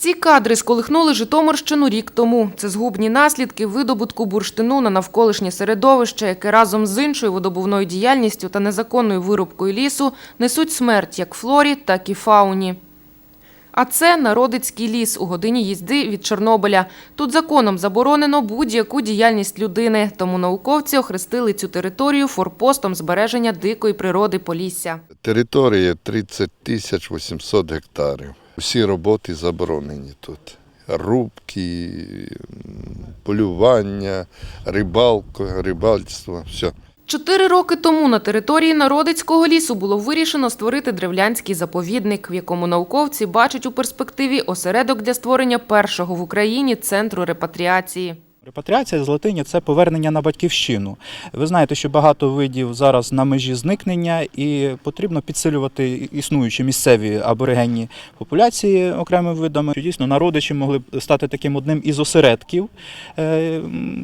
Ці кадри сколихнули Житомирщину рік тому. Це згубні наслідки видобутку бурштину на навколишнє середовище, яке разом з іншою видобувною діяльністю та незаконною вирубкою лісу несуть смерть як флорі, так і фауні. А це Народицький ліс у годині їзди від Чорнобиля. Тут законом заборонено будь-яку діяльність людини, тому науковці охрестили цю територію форпостом збереження дикої природи Полісся. Територія 30 тисяч 800 гектарів. Всі роботи заборонені тут. Рубки, полювання, рибалка, рибальство, все. Чотири роки тому на території Народицького лісу було вирішено створити древлянський заповідник, в якому науковці бачать у перспективі осередок для створення першого в Україні центру репатріації. Репатріація з латині це повернення на батьківщину. Ви знаєте, що багато видів зараз на межі зникнення, і потрібно підсилювати існуючі місцеві аборигенні популяції окремими видами. Дійсно, народичі могли б стати таким одним із осередків е,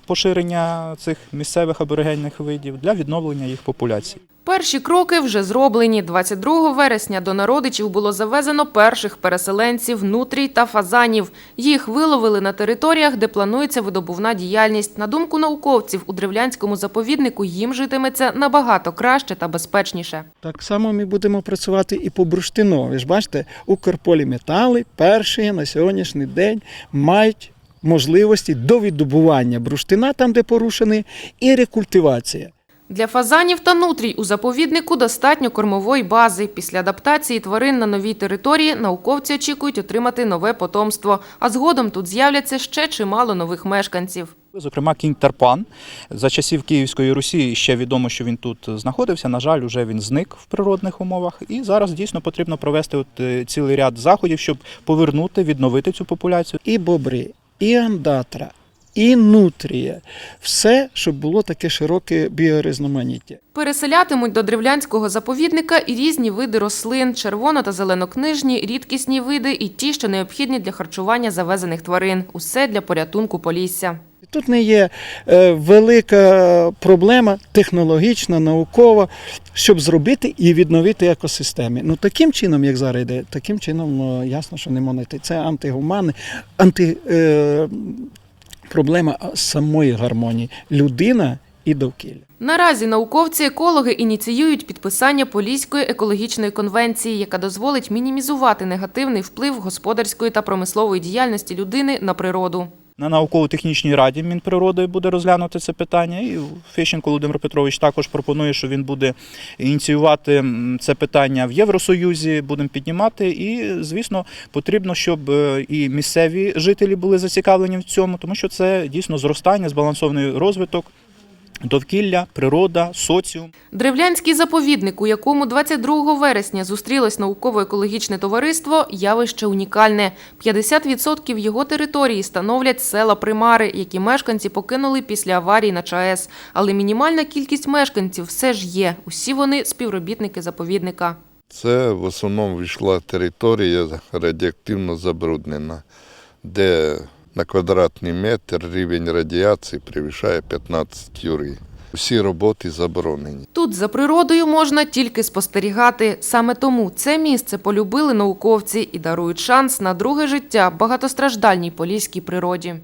поширення цих місцевих аборигенних видів для відновлення їх популяцій. Перші кроки вже зроблені. 22 вересня до народичів було завезено перших переселенців, нутрій та фазанів. Їх виловили на територіях, де планується видобувна діяльність. На думку науковців, у древлянському заповіднику їм житиметься набагато краще та безпечніше. Так само ми будемо працювати і по бурштину. Ви ж бачите, Укрполіметали перші на сьогоднішній день мають можливості до віддобування бурштина, там де порушений, і рекультивація. Для фазанів та нутрій у заповіднику достатньо кормової бази. Після адаптації тварин на новій території науковці очікують отримати нове потомство, а згодом тут з'являться ще чимало нових мешканців. Зокрема, кінь Тарпан за часів Київської Русі ще відомо, що він тут знаходився. На жаль, уже він зник в природних умовах. І зараз дійсно потрібно провести от е, цілий ряд заходів, щоб повернути, відновити цю популяцію. І бобри, і андатра, і нутрія. Все, щоб було таке широке біорізноманіття. Переселятимуть до древлянського заповідника і різні види рослин, червоно- та зеленокнижні, рідкісні види і ті, що необхідні для харчування завезених тварин. Усе для порятунку Полісся. Тут не є е, велика проблема технологічна, наукова, щоб зробити і відновити екосистеми. Ну таким чином, як зараз йде, таким чином е, ясно, що не монети. Це антигуманне, анти, е, проблема самої гармонії людина і довкілля. Наразі науковці-екологи ініціюють підписання Поліської екологічної конвенції, яка дозволить мінімізувати негативний вплив господарської та промислової діяльності людини на природу. На науково-технічній раді Мінприроди буде розглянути це питання. І Фещенко Володимир Петрович також пропонує, що він буде ініціювати це питання в Євросоюзі, будемо піднімати. І, звісно, потрібно, щоб е, і місцеві жителі були зацікавлені в цьому, тому що це дійсно зростання, збалансований розвиток. Довкілля, природа, соціум. Древлянський заповідник, у якому 22 вересня зустрілось науково-екологічне товариство, явище унікальне. 50% його території становлять села Примари, які мешканці покинули після аварії на ЧАЕС. Але мінімальна кількість мешканців все ж є. Усі вони співробітники заповідника. Це в основному війшла територія радіоактивно забруднена, де на квадратний метр рівень радіації перевищає 15 юри. Всі роботи заборонені. Тут за природою можна тільки спостерігати. Саме тому це місце полюбили науковці і дарують шанс на друге життя багатостраждальній поліській природі.